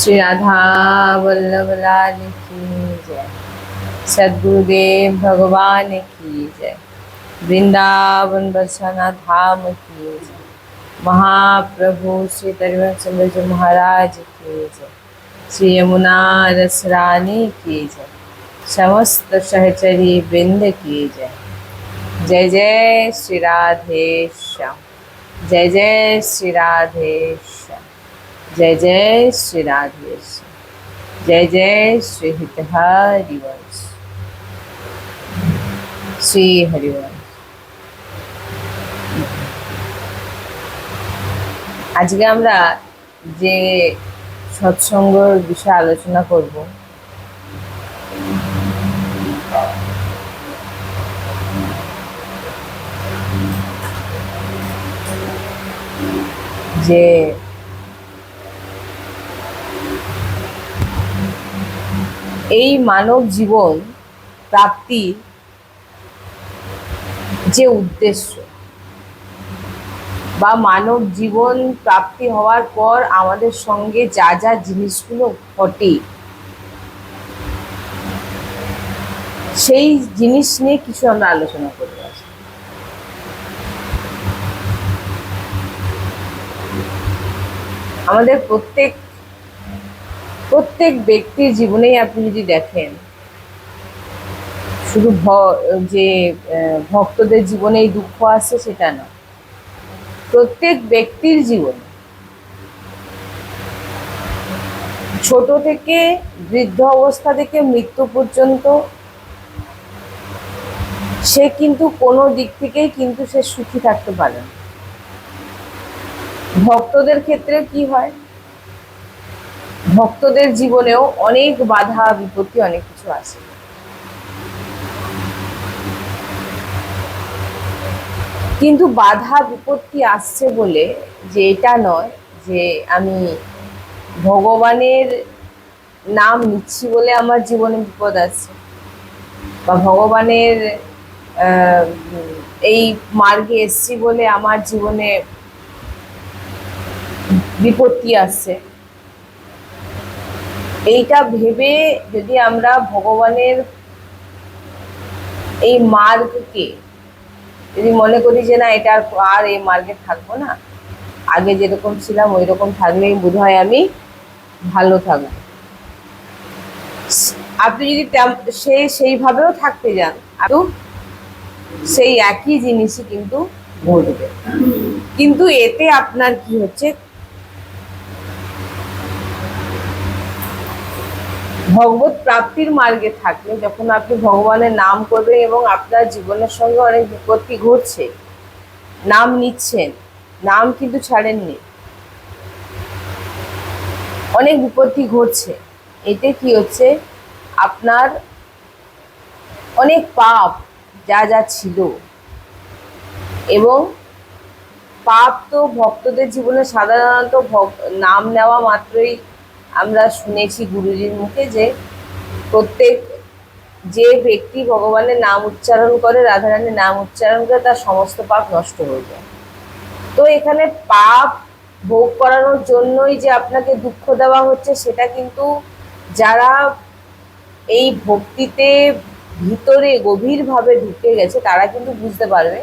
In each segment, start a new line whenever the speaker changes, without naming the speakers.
श्री राधा वल्लभ लाल की जय। सदगुरुदेव भगवान की जय। वृंदावन बरसाना धाम की जय। महाप्रभु श्री परिवहन चंद्र जी महाराज की जय। श्री यमुना रसरानी की जय। समस्त सहचरी बिंद की जय। जय जय श्री राधे श्याम। जय जय श्री राधे श्याम जय जय श्री राधे श्याम जय जय श्री हित हरिवंश শ্রী হরিবল আজকে আমরা যে সৎসঙ্গর বিষয়ে আলোচনা করব যে এই মানব জীবন প্রাপ্তির যে উদ্দেশ্য বা মানব জীবন প্রাপ্তি হওয়ার পর আমাদের সঙ্গে যা যা জিনিসগুলো ঘটে, সেই জিনিস নিয়ে কিছু আমরা আলোচনা আজকে। আমাদের প্রত্যেক প্রত্যেক ব্যক্তির জীবনেই আপনি যদি দেখেন, শুধু যে ভক্তদের জীবনেই দুঃখ আসছে সেটা না। প্রত্যেক ব্যক্তির জীবনে ছোট থেকে বৃদ্ধ অবস্থা থেকে মৃত্যু পর্যন্ত সে কিন্তু কোনো দিক থেকেই কিন্তু সে সুখী থাকতে পারে ভক্তদের ক্ষেত্রে কি হয়? ভক্তদের জীবনেও অনেক বাধা, বিপত্তি, অনেক কিছু আছে। কিন্তু বাধা, বিপত্তি আসছে বলে যে এটা নয় যে আমি ভগবানের নাম নিচ্ছি বলে আমার জীবনে বিপদ আছে বা ভগবানের এই মার্গে এসছি বলে আমার জীবনে বিপত্তি আসছে। এইটা ভেবে যদি আমরা ভগবানের এই মার্গকে যদি মনে করি যে না, এটা আর আর এই মার্গে থাকব না, আগে যেরকম ছিলাম ওই রকম থাকলেই বোধ হয় আমি ভালো থাকব। আপনি যদি সে সেইভাবেও থাকতে যান তো সেই একই জিনিসই কিন্তু ঘটবে। কিন্তু এতে আপনার কি হচ্ছে? ভগবত প্রাপ্তির মার্গে থাকলে যখন আপনি ভগবানের নাম করবেন এবং আপনার জীবনের সঙ্গে অনেক বিপত্তি ঘটছে, নাম নিচ্ছেন, নাম কিন্তু ছাড়েননি। অনেক বিপত্তি ঘটছে। এতে কি হচ্ছে? আপনার অনেক পাপ যা যা ছিল এবং পাপ তো ভক্তদের জীবনে সাধারণত নাম নেওয়া মাত্রই আমরা শুনেছি গুরুজির মুখে যে প্রত্যেক যে ব্যক্তি ভগবানের নাম উচ্চারণ করে, রাধারানীর নাম উচ্চারণ করে, তার সমস্ত পাপ নষ্ট হয়ে যায়। তো এখানে পাপ ভোগ করানোর জন্যই যে আপনাকে দুঃখ দেওয়া হচ্ছে, সেটা কিন্তু যারা এই ভক্তিতে ভিতরে গভীরভাবে ঢুকে গেছে, তারা কিন্তু বুঝতে পারবে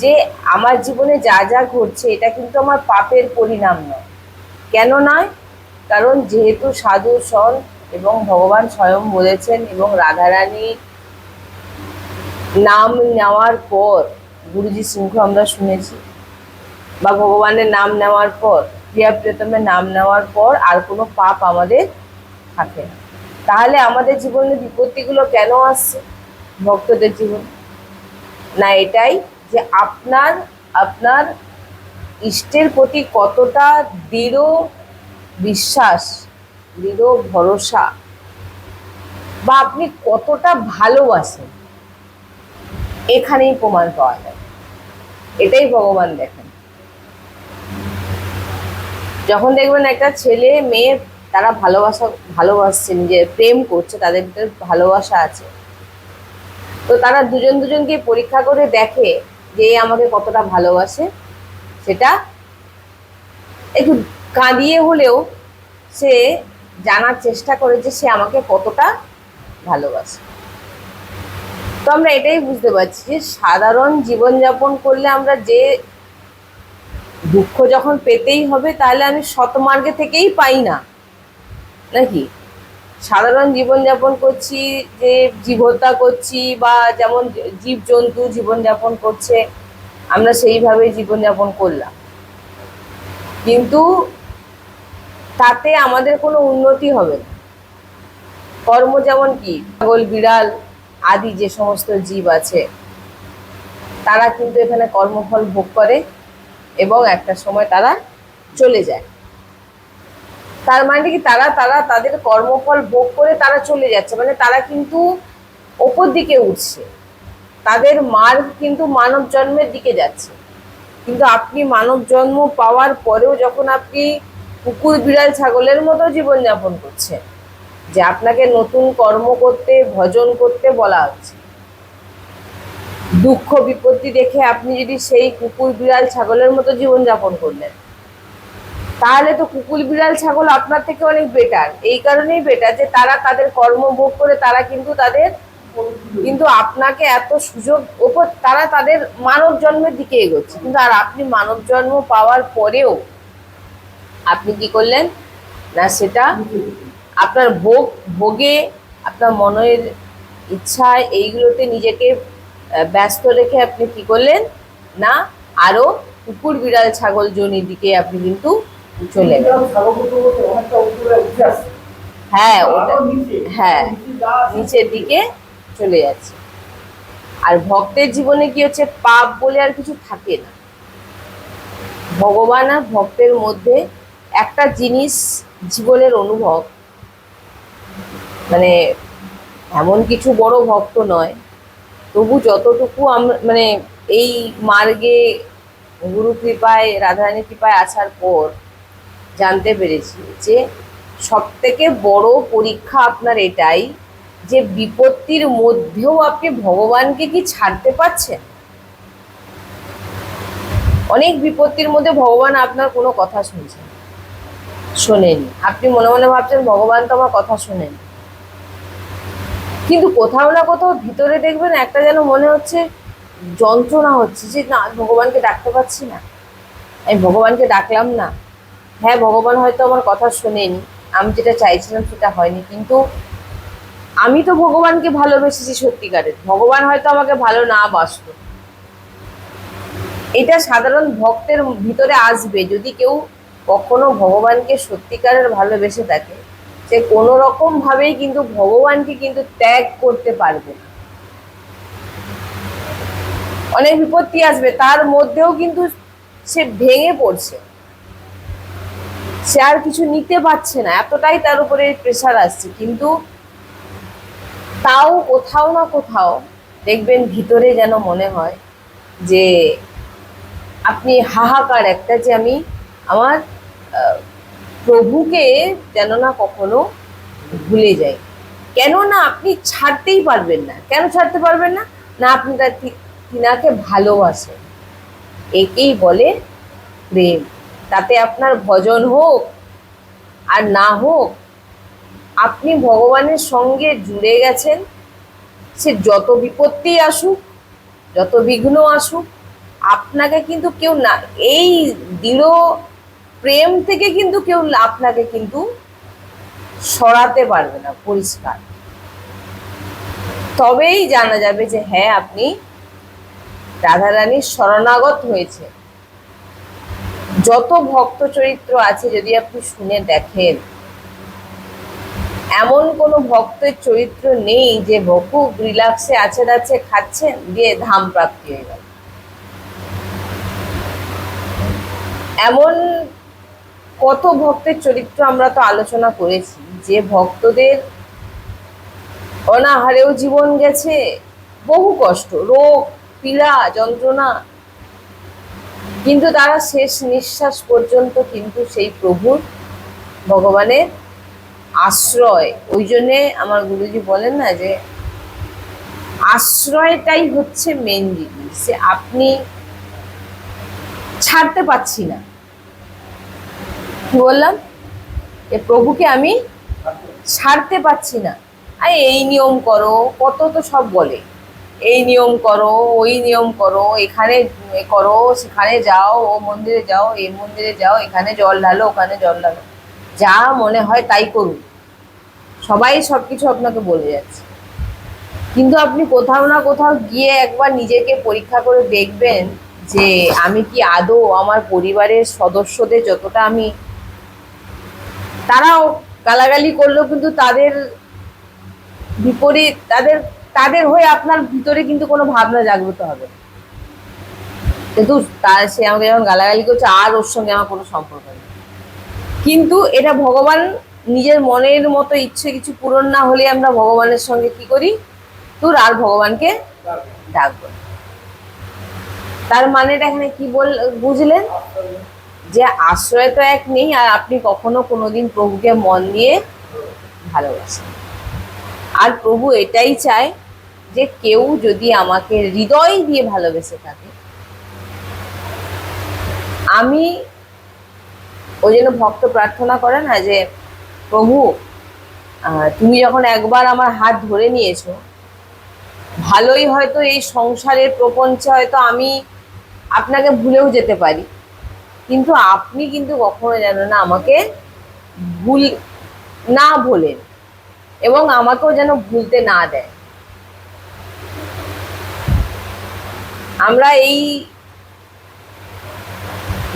যে আমার জীবনে যা যা ঘটছে, এটা কিন্তু আমার পাপের পরিণাম নয়। কেন নয়? কারণ যেহেতু সাধু সন এবং ভগবান স্বয়ং বলেছেন এবং রাধারানী নাম নেওয়ার পর, গুরুজি সিংহ আমরা শুনেছি, বা ভগবানের নাম নেওয়ার পর, প্রিয়া প্রিয়তমের নাম নেওয়ার পর আর কোনো পাপ আমাদের থাকে না। তাহলে আমাদের জীবনে বিপত্তিগুলো কেন আসছে ভক্তদের জীবন? না এটাই যে আপনার আপনার ইষ্টের প্রতি কতটা দৃঢ় বিশ্বাস, দৃঢ় ভরসা। বা আপনি কতটা ভালোবাসেন, এখানেই প্রমাণ পাওয়া যায়। এটাই ভগবান দেখেন। যখন দেখবেন একটা ছেলে, মেয়ে, তারা ভালোবাসা, ভালোবাসছে নিজে প্রেম করছে, তাদের ভিতরে ভালোবাসা আছে। তো তারা দুজন দুজনকে পরীক্ষা করে দেখে যে আমাকে কতটা ভালোবাসে, সেটা একটু কাঁদিয়ে হলেও সে জানার চেষ্টা করে যে সে আমাকে কতটা ভালোবাসে। তো আমরা এটাই বুঝতে পারছি যে সাধারণ জীবনযাপন করলে আমরা যে দুঃখ যখন পেতেই হবে, তাহলে আমি সৎমার্গে থেকেই পাই না। নাকি? সাধারণ জীবনযাপন করছি, যে জীবহত্যা করছি বা যেমন জীবজন্তু জীবনযাপন করছে, আমরা সেইভাবে জীবনযাপন করলাম। কিন্তু তাতে আমাদের কোনো উন্নতি হবে না। কর্ম যেমন কি, ছাগল, বিড়াল আদি যে সমস্ত জীব আছে, তারা কিন্তু এখানে কর্মফল ভোগ করে এবং একটা সময় তারা চলে যায়। তার মানে কি, তারা তারা তাদের কর্মফল ভোগ করে তারা চলে যাচ্ছে মানে তারা কিন্তু ওপর দিকে উঠছে। তাদের মার্গ কিন্তু মানব জন্মের দিকে যাচ্ছে। কিন্তু আপনি মানব জন্ম পাওয়ার পরেও যখন আপনি কুকুর, বিড়াল, ছাগলের মতো জীবনযাপন করছেন যে আপনাকে নতুন কর্ম করতে, ভজন করতে বলা হচ্ছে। দুঃখ, বিপত্তি দেখে আপনি যদি সেই কুকুর, বিড়াল, ছাগলের মতো জীবনযাপন করলেন, তাহলে তো কুকুর, বিড়াল, ছাগল আপনার থেকে অনেক বেটার এই কারণেই বেটার যে তারা তাদের কর্ম ভোগ করে, তারা কিন্তু তাদের, কিন্তু আপনাকে এত সুযোগ ওপর, তারা তাদের মানব জন্মের দিকে এগোচ্ছে। কিন্তু আর আপনি মানব জন্ম পাওয়ার পরেও আপনি কি করলেন? না সেটা আপনার ভোগ ভোগে আপনার মনের ইচ্ছায় এইগুলোতে নিজেকে ব্যস্ত রেখে আপনি কি করলেন? না আরও কুকুর বিড়াল ছাগল জনির দিকে আপনি কিন্তু চলে গেলেন। হ্যাঁ ওটা হ্যাঁ নিচের দিকে চলে যাচ্ছে। আর ভক্তের জীবনে কি হচ্ছে? পাপ বলে আর কিছু থাকে না। ভগবান আর ভক্তের মধ্যে একটা জিনিস জীবনের অনুভব। মানে এমন কিছু বড় ভক্ত নয়। তবু যতটুকু আমরা মানে এই মার্গে গুরু কৃপায় রাধারানী কৃপায় আসার পর জানতে পেরেছি যে সব থেকে বড় পরীক্ষা আপনার এটাই যে, বিপত্তির মধ্যেও আপনি ভগবানকে কি ছাড়তে পারছেন? অনেক বিপত্তির মধ্যে ভগবান আপনার কোনো কথা শুনছেন শোনেনি আপনি মনে মনে ভাবছেন ভগবান তো আমার কথা শোনেন। কিন্তু কোথাও না কোথাও ভিতরে দেখবেন একটা যেন মনে হচ্ছে যন্ত্রণা হচ্ছে যে, না ভগবানকে ডাকতে পারছি না। আমি ভগবানকে ডাকলাম না। হ্যাঁ ভগবান হয়তো আমার কথা শোনেনি। আমি যেটা চাইছিলাম সেটা হয়নি। কিন্তু আমি তো ভগবানকে ভালোবেসেছি সত্যিকারের। ভগবান হয়তো আমাকে ভালো না বাসত। এটা সাধারণ ভক্তের ভিতরে আসবে। যদি কেউ কখনো ভগবানকে সত্যিকারের ভালোবেসে থাকে। সে কোনো রকম ভাবেই কিন্তু ভগবানকে কিন্তু ত্যাগ করতে পারবে না। অনেক বিপত্তি আসবে, তার মধ্যেও কিন্তু সে ভেঙে পড়ছে। সে আর কিছু নিতে পারছে না, এতটাই তার উপরে প্রেশার আসছে। কিন্তু তাও কোথাও না কোথাও দেখবেন ভিতরে যেন মনে হয় যে, আপনি হাহাকার একটা যে আমি আমার প্রভুকে যেন না কখনো ভুলে যাই কেন না আপনি ছাড়তেই পারবেন না। কেন ছাড়তে পারবেন না? না, আপনি তার তিনাকে ভালোবাসেন। একেই বলে প্রেম। তাতে আপনার ভজন হোক আর না হোক, আপনি ভগবানের সঙ্গে জুড়ে গেছেন। সে যত বিপত্তি আসুক, যত বিঘ্ন আসুক, আপনাকে কিন্তু কেউ না, এই দৃঢ় প্রেম থেকে কিন্তু কেউ আপনাকে কিন্তু সরাতে পারবে না, পরিষ্কার। তবেই জানা যাবে যে হ্যাঁ আপনি রাধারানীর শরণাগত হয়েছে। যত ভক্ত চরিত্র আছে, যদি আপনি শুনে দেখেন, এমন কোনো ভক্তের চরিত্র নেই যে বহু রিল্যাক্সে আছে যাচ্ছে খাচ্ছেন দিয়ে ধাম প্রাপ্তি হয়ে গেল। এমন কত ভক্তের চরিত্র আমরা তো আলোচনা করেছি? যে ভক্তদের অনাহারেও জীবন গেছে, বহু কষ্ট, রোগ, পীড়া, যন্ত্রণা। কিন্তু তারা শেষ নিঃশ্বাস পর্যন্ত কিন্তু সেই প্রভুর ভগবানের আশ্রয়। ওই জন্যে আমার গুরুজি বলেন না যে, আশ্রয়টাই হচ্ছে মেন জিনিস। যে আপনি ছাড়তে পারছি না। বললাম যে, প্রভুকে আমি ছাড়তে পারছি না। আরে, এই নিয়ম করো, কত তো সব বলে। এই নিয়ম করো, ওই নিয়ম করো, এখানে এ করো, সেখানে যাও, ও মন্দিরে যাও এই মন্দিরে যাও, এখানে জল ঢালো, ওখানে জল ঢালো। যা মনে হয় তাই করুন। সবাই সব কিছু আপনাকে বলে যাচ্ছে। কিন্তু আপনি কোথাও না কোথাও গিয়ে একবার নিজেকে পরীক্ষা করে দেখবেন যে, আমি কি আদৌ আমার পরিবারের সদস্যদের যতটা আমি তারাও গালাগালি করলেও কিন্তু তাদের বিপরীত, তাদের তাদের হয়ে আপনার ভিতরে কিন্তু কোনো ভাবনা জাগ্রত হবে কিন্তু তার সে আমাকে যখন গালাগালি করছে, আর ওর সঙ্গে আমার কোনো সম্পর্ক নেই। কিন্তু এটা ভগবান নিজের মনের মতো ইচ্ছে কিছু পূরণ না হলে আমরা ভগবানের সঙ্গে কি করি? তোর আর ভগবানকে ডাকবো। তার মানেটা এখানে কি বল, বুঝলেন? যে আশ্রয় তো এক নেই, আর আপনি কখনো কোনোদিন প্রভুকে মন দিয়ে ভালোবাসেন। আর প্রভু এটাই চায় যে কেউ যদি আমাকে হৃদয় দিয়ে ভালোবেসে থাকে, আমি ওই জন্য ভক্ত প্রার্থনা করে না যে, প্রভু তুমি যখন একবার আমার হাত ধরে নিয়েছো, ভালোই হয়তো এই সংসারের প্রপঞ্চে হয়তো আমি আপনাকে ভুলেও যেতে পারি। কিন্তু আপনি কিন্তু কখনো যেন না আমাকে ভুল না ভোলেন এবং আমাকেও যেন ভুলতে না দেয় আমরা এই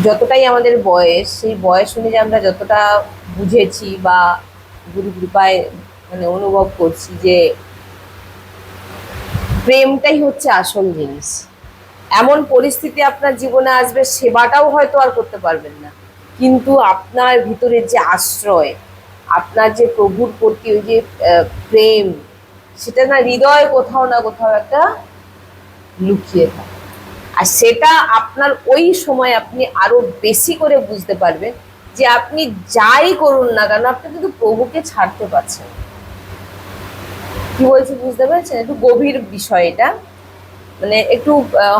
যতটাই আমাদের বয়স, সেই বয়স অনুযায়ী আমরা যতটা বুঝেছি বা গুরু কৃপায় মানে অনুভব করছি যে প্রেমটাই হচ্ছে আসল জিনিস। এমন পরিস্থিতি আপনার জীবনে আসবে, সেবাটাও হয়তো আর করতে পারবেন না। কিন্তু আপনার ভিতরে যে আশ্রয়, আপনার যে প্রভুর প্রতি ওই যে প্রেম, সেটা না হৃদয় কোথাও না কোথাও একটা লুকিয়ে থাকে। আর সেটা আপনার ওই সময় আপনি আরও বেশি করে বুঝতে পারবেন যে আপনি যাই করুন না কেন, আপনি কিন্তু প্রভুকে ছাড়তে পারছেন কি বলছি, বুঝতে পারছেন? একটু গভীর বিষয় এটা। মানে একটু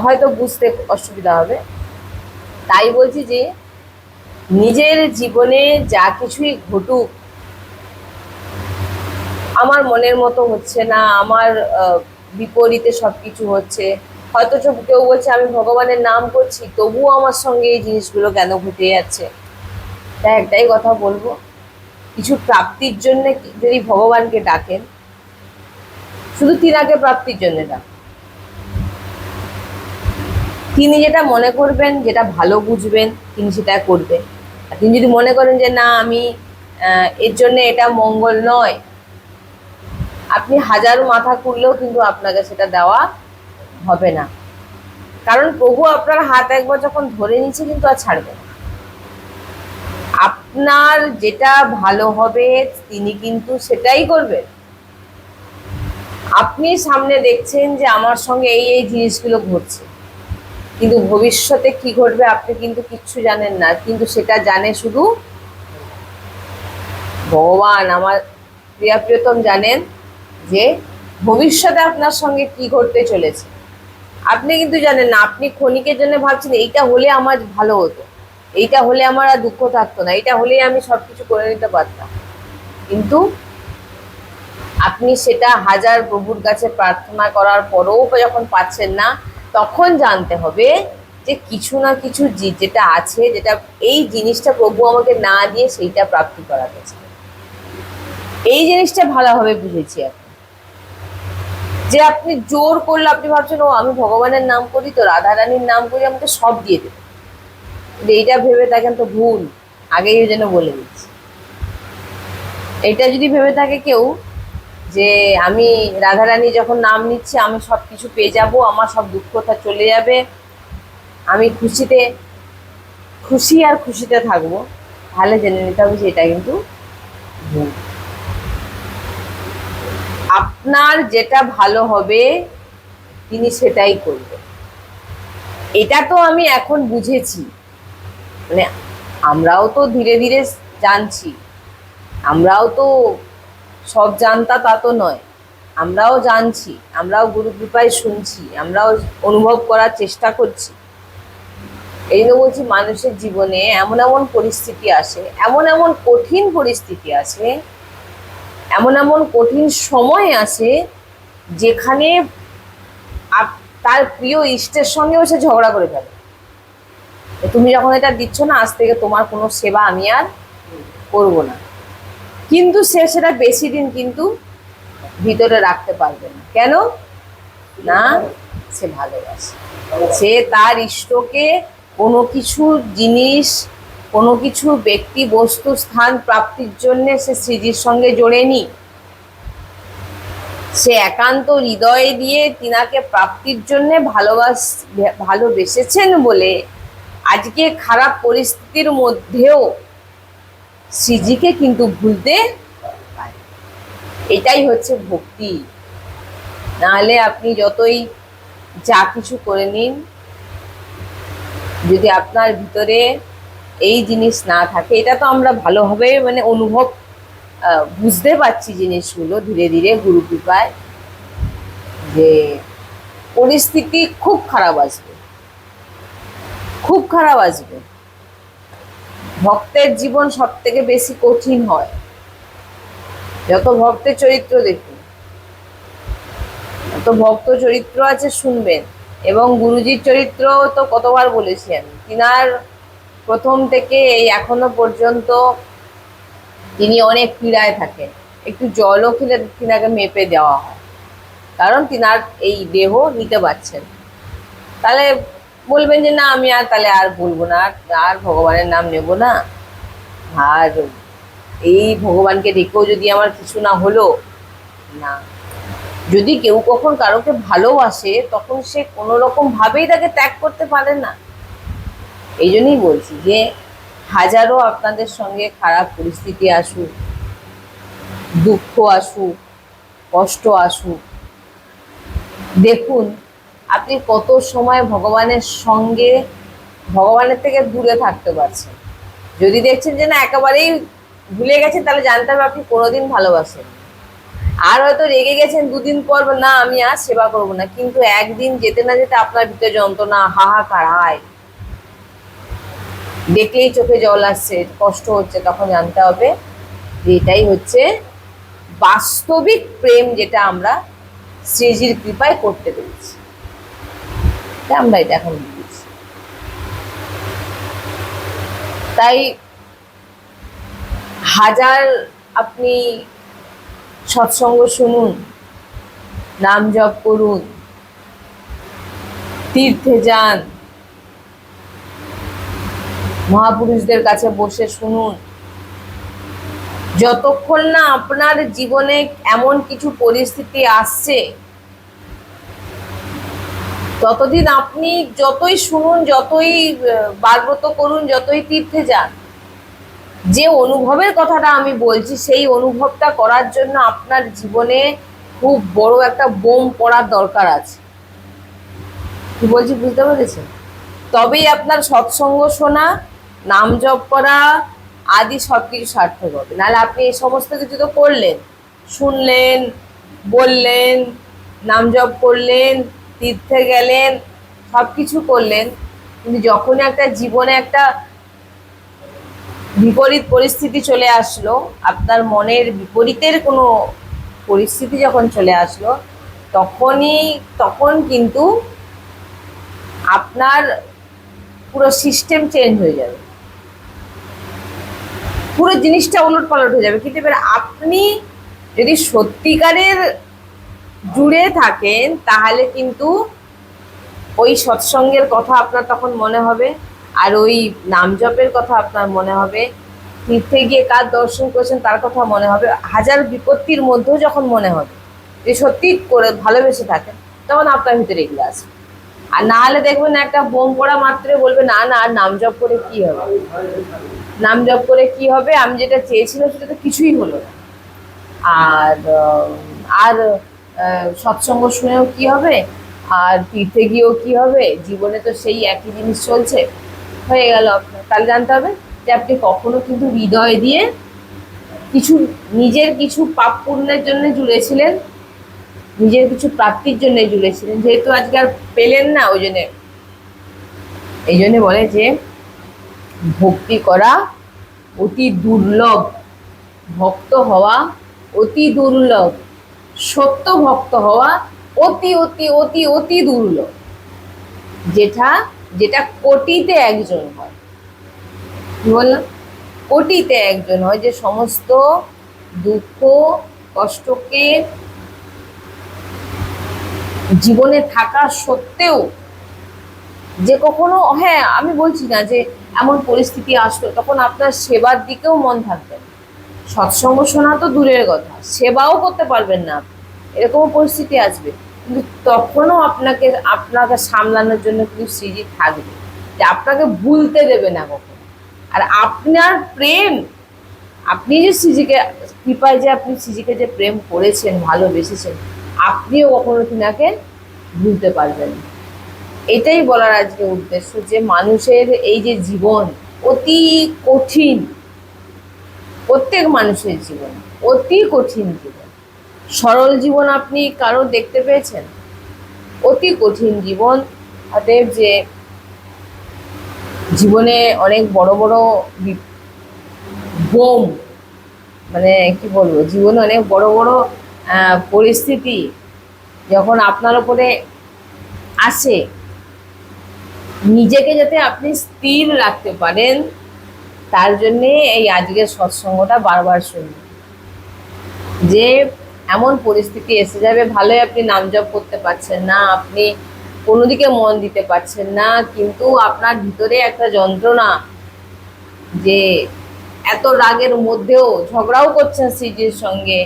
হয়তো বুঝতে অসুবিধা হবে। তাই বলছি যে, নিজের জীবনে যা কিছুই ঘটুক, আমার মনের মতো হচ্ছে না, আমার বিপরীতে সব কিছু হচ্ছে। হয়তো সব কেউ বলছে, আমি ভগবানের নাম করছি, তবুও আমার সঙ্গে এই জিনিসগুলো কেন ঘটে যাচ্ছে? তাই একটাই কথা বলব, কিছু প্রাপ্তির জন্য যদি ভগবানকে ডাকেন, শুধু তিনাকে প্রাপ্তির জন্য ডাক। তিনি যেটা মনে করবেন, যেটা ভালো বুঝবেন, তিনি সেটা করবেন। তিনি যদি মনে করেন যে, না, আমি এর জন্য এটা মঙ্গল নয়। আপনি হাজার মাথা খুললেও কিন্তু আপনাকে সেটা দেওয়া হবে না। কারণ প্রভু আপনার হাত একবার যখন ধরে নিচ্ছে কিন্তু আর ছাড়বে না। আপনার যেটা ভালো হবে, তিনি কিন্তু সেটাই করবেন। আপনি সামনে দেখছেন যে, আমার সঙ্গে এই এই জিনিসগুলো ঘটছে। কিন্তু ভবিষ্যতে কি ঘটবে আপনি কিন্তু কিচ্ছু জানেন না, কিন্তু সেটা জানে শুধু ভগবান। আমার প্রিয়া প্রিয়তম জানেন যে ভবিষ্যতে আপনার সঙ্গে কি ঘটতে চলেছে। আপনি কিন্তু জানেন না, আপনি ক্ষণিকের জন্য ভাবছেন, এইটা হলে আমার ভালো হতো, এইটা হলে আমার আর দুঃখ থাকতো না এটা হলেই আমি সবকিছু করে নিতে পারতাম। কিন্তু আপনি সেটা হাজার প্রভুর কাছে প্রার্থনা করার পরেও যখন পাচ্ছেন না তখন জানতে হবে যে কিছু না কিছু যেটা আছে, যেটা এই জিনিসটা প্রভু আমাকে না দিয়ে সেইটা প্রাপ্তি করাতে চায়। এই জিনিসটা ভালোভাবে বুঝেছি এখন যে আপনি জোর করলে আপনি ভাবছেন, ও, আমি ভগবানের নাম করি তো রাধা রানীর নাম করি, আমাকে সব দিয়ে দেবে। এইটা ভেবে থাকেন তো ভুল। আগেই জন্য বলে দিচ্ছি। এটা যদি ভেবে থাকে কেউ যে আমি রাধারানী যখন নাম নিচ্ছি, আমি সব কিছু পেয়ে যাব, আমার সব দুঃখতা চলে যাবে। আমি খুশিতে, খুশি আর খুশিতে থাকব। তাহলে জেনে নিতে হবে যে এটা কিন্তু আপনার যেটা ভালো হবে, তিনি সেটাই করবেন। এটা তো আমি এখন বুঝেছি। মানে আমরাও তো ধীরে ধীরে জানছি। আমরাও তো সব জানতা তা তো নয়। আমরাও জানছি, আমরাও গুরু কৃপায় শুনছি, আমরাও অনুভব করার চেষ্টা করছি। এই জন্য বলছি মানুষের জীবনে এমন এমন পরিস্থিতি আসে, এমন এমন কঠিন পরিস্থিতি আসে, এমন এমন কঠিন সময় আসে যেখানে তার প্রিয় ইষ্টের সঙ্গেও সে ঝগড়া করে ফেলে। তুমি যখন এটা দিচ্ছ না, আজ থেকে তোমার কোনো সেবা আমি আর করব না। কিন্তু সে সেটা বেশি দিন কিন্তু ভিতরে রাখতে পারবে না। কেন? না, সে ভালোবাসে। সে তার ইষ্টকে কোনো কিছু জিনিস, কোনো কিছু ব্যক্তি, বস্তু, স্থান প্রাপ্তির জন্য সে শ্রীজির সঙ্গে জোড়েনি। সে একান্ত হৃদয় দিয়ে তিনাকে প্রাপ্তির জন্য ভালোবাস, ভালোবেসেছেন বলে আজকে খারাপ পরিস্থিতির মধ্যেও শ্রীজিকে কিন্তু ভুলতে এটাই হচ্ছে ভক্তি। নাহলে আপনি যতই যা কিছু করে নিন, যদি আপনার ভিতরে এই জিনিস না থাকে, এটা তো আমরা ভালোভাবে মানে অনুভব বুঝতে পারছি জিনিসগুলো ধীরে ধীরে গুরু কৃপায়, যে পরিস্থিতি খুব খারাপ আসবে। খুব খারাপ আসবে। ভক্তের জীবন সব থেকে বেশি কঠিন হয়। যত ভক্তের চরিত্র দেখুন তো ভক্ত চরিত্র আছে শুনবেন, এবং গুরুজির চরিত্র তো কতবার বলেছি আমি, তিনার প্রথম থেকে এই এখনও পর্যন্ত তিনি অনেক পীড়ায় থাকেন। একটু জলও খেলে তিনাকে মেপে দেওয়া হয়, কারণ তিনার এই দেহ নিতে পারছেন তাহলে বলবেন যে, না, আমি আর তাহলে আর বলব না, আর- ভগবানের নাম নেব না। আর এই ভগবানকে দেখেও যদি আমার কিছু না হলো, না। যদি কেউ কখন কারোকে ভালোবাসে, তখন সে কোনো রকম ভাবেই তাকে ত্যাগ করতে পারে না। এই জন্যই বলছি যে, হাজারো আপনাদের সঙ্গে খারাপ পরিস্থিতি আসুক, দুঃখ আসুক, কষ্ট আসুক, দেখুন আপনি কত সময় ভগবানের সঙ্গে, ভগবানের থেকে দূরে থাকতে পারছেন? যদি দেখছেন যে না, একেবারেই ভুলে গেছেন, তাহলে জানতে হবে আপনি কোনোদিন ভালোবাসেন আর হয়তো রেগে গেছেন দুদিন পর না, আমি আর সেবা করব না, কিন্তু একদিন যেতে না যেতে আপনার ভিতরে যন্ত্রণা, হাহাকার, হায়। দেখলেই চোখে জল আসছে, কষ্ট হচ্ছে, তখন জানতে হবে যে এটাই হচ্ছে বাস্তবিক প্রেম যেটা আমরা শ্রীজির কৃপায় করতে পেরেছি। আমরা এটা এখন তাই হাজার আপনি সৎসঙ্গ শুনুন, নাম জপ করুন, তীর্থে যান, মহাপুরুষদের কাছে বসে শুনুন। যতক্ষণ না আপনার জীবনে এমন কিছু পরিস্থিতি আসছে ততদিন আপনি যতই শুনুন, যতই বারব্রত করুন, যতই তীর্থে যান, যে অনুভবের কথাটা আমি বলছি, সেই অনুভবটা করার জন্য আপনার জীবনে খুব বড় একটা বোম পড়ার দরকার আছে। কি বলছি, বুঝতে পেরেছেন? তবেই আপনার সৎসঙ্গ শোনা, নাম জপ করা আদি সব কিছু সার্থক হবে। নাহলে আপনি এই সমস্ত কিছু তো করলেন, শুনলেন, বললেন, নাম জপ করলেন তীর্থে গেলেন সব কিছু করলেন, কিন্তু যখনই একটা জীবনে একটা বিপরীত পরিস্থিতি চলে আসলো, আপনার মনের বিপরীতের কোনো পরিস্থিতি যখন চলে আসলো, তখনই, তখন কিন্তু আপনার পুরো সিস্টেম চেঞ্জ হয়ে যাবে। পুরো জিনিসটা উলট পালট হয়ে যাবে। কিন্তু এবার আপনি যদি সত্যিকারের জুড়ে থাকেন, তাহলে কিন্তু ওই সৎসঙ্গের কথা আপনার তখন মনে হবে আর ওই নাম জপের কথা আপনার মনে হবে। তীর্থে গিয়ে কার দর্শন করেছেন তার কথা মনে হবে। হাজার বিপত্তির মধ্যেও যখন মনে হবে যে সত্যি করে ভালোবেসে থাকেন, তখন আপনার ভিতরে এগুলো আসবে। আর না হলে দেখবেন একটা বোম পড়া মাত্রে বলবে, না না, আর নাম জপ করে কি হবে? নাম জপ করে কি হবে? আমি যেটা চেয়েছিলাম সেটা তো কিছুই হলো না। আর আর সৎসঙ্গ শুনেও কি হবে? আর তীর্থে গিয়েও কি হবে? জীবনে তো সেই একই জিনিস চলছে। হয়ে গেল আপনার। তাহলে জানতে হবে যে আপনি কখনো কিন্তু হৃদয় দিয়ে কিছু নিজের কিছু পাপ পুণ্যের জন্য জুড়েছিলেন নিজের কিছু প্রাপ্তির জন্য জুড়েছিলেন যেহেতু আজকে আর পেলেন না ওই জন্যে। এই জন্যে বলে যে, ভক্তি করা অতি দুর্লভ। ভক্ত হওয়া অতি দুর্লভ। সত্য ভক্ত হওয়া অতি অতি অতি অতি দুর্লভ। যেটা যেটা কোটিতে একজন হয়। বললাম? কোটিতে একজন হয় যে সমস্ত দুঃখ, কষ্টকে জীবনে থাকা সত্ত্বেও যে কখনো হ্যাঁ আমি বলছি না যে এমন পরিস্থিতি আসলো, তখন আপনার সেবার দিকেও মন থাকবে। সৎসঙ্গ শোনা তো দূরের কথা, সেবাও করতে পারবেন না। এরকমও পরিস্থিতি আসবে। কিন্তু তখনও আপনাকে আপনাকে সামলানোর জন্য কিন্তু শ্রীজি থাকবে যে আপনাকে ভুলতে দেবে না কখনো। আর আপনার প্রেম, আপনি যে শ্রীজিকে কৃপায় যে আপনি শ্রীজিকে যে প্রেম করেছেন, ভালোবেসেছেন, আপনিও কখনো তিনাকে ভুলতে পারবেন না। এটাই বলার আজকে উদ্দেশ্য যে মানুষের এই যে জীবন অতি কঠিন প্রত্যেক মানুষের জীবন, অতি কঠিন জীবন। সরল জীবন আপনি কারও দেখতে পেয়েছেন? অতি কঠিন জীবন, অতএব যে জীবনে অনেক বড় বড় বোম মানে কি বলব, জীবনে অনেক বড় বড় পরিস্থিতি যখন আপনার উপরে আসে, নিজেকে যাতে আপনি স্থির রাখতে পারেন তার জন্যে এই আজকের সৎসঙ্গটা বারবার শুনুন যে এমন পরিস্থিতি এসে যাবে, ভালোই আপনি নাম জপ করতে পারছেন না, আপনি কোনো দিকে মন দিতে পারছেন না, কিন্তু আপনার ভিতরে একটা যন্ত্রণা যে এত রাগের মধ্যেও ঝগড়াও করছেন শ্রীজির সঙ্গে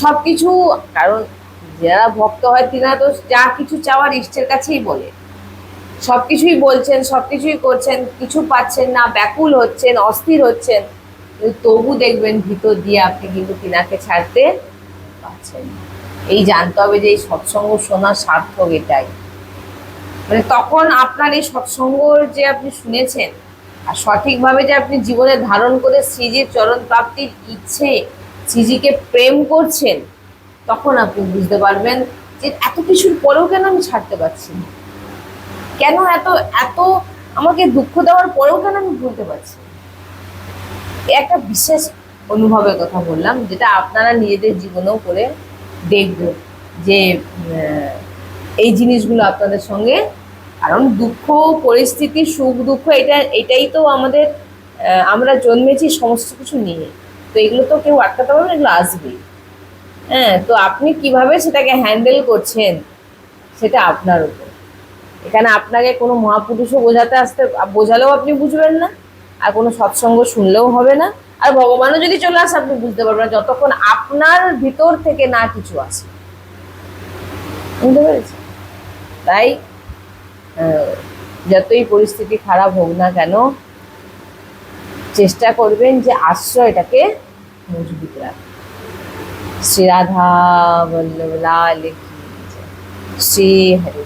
সব কিছু কারণ যারা ভক্ত হয় তিনারা তো যা কিছু চাওয়ার ইষ্টের কাছেই বলে। সব কিছুই বলছেন সব কিছুই করছেন, কিছু পাচ্ছেন না, ব্যাকুল হচ্ছেন, অস্থির হচ্ছেন। তবু দেখবেন ভিতর দিয়ে আপনি কিন্তু তিনাকে ছাড়তে পারছেন এই জানতে হবে যে এই সৎসঙ্গ শোনার সার্থক এটাই। মানে তখন আপনার এই সৎসঙ্গ যে আপনি শুনেছেন, আর সঠিকভাবে যে আপনি জীবনে ধারণ করে শ্রীজির চরণ প্রাপ্তির ইচ্ছে, শ্রীজিকে প্রেম করছেন, তখন আপনি বুঝতে পারবেন যে এত কিছুর পরেও কেন আমি ছাড়তে পারছি না। কেন এত এত আমাকে দুঃখ দেওয়ার পরেও কেন আমি ভুলতে পারছি? একটা বিশেষ অনুভবের কথা বললাম, যেটা আপনারা নিজেদের জীবনেও করে দেখবেন যে এই জিনিসগুলো আপনাদের সঙ্গে, কারণ দুঃখ, পরিস্থিতি, সুখ, দুঃখ, এটা, এটাই তো আমাদের আমরা জন্মেছি সমস্ত কিছু নিয়ে। তো এগুলো তো কেউ আটকাতে পারবে এগুলো আসবেই। হ্যাঁ তো আপনি কীভাবে সেটাকে হ্যান্ডেল করছেন, সেটা আপনার উপর। এখানে আপনাকে কোনো মহাপুরুষও বোঝাতে আসতে, বোঝালেও আপনি বুঝবেন না, আর কোনো সৎসঙ্গ শুনলেও হবে না। আর ভগবানও যদি চলে আসে, আপনি বুঝতে পারবেন না যতক্ষণ আপনার ভিতর থেকে না কিছু আসে বুঝতে পেরেছি তাই যতই পরিস্থিতি খারাপ হোক না কেন, চেষ্টা করবেন যে আশ্রয়টাকে মজবুত রাখা শ্রী রাধা বল্লভ লাল শ্রী হরি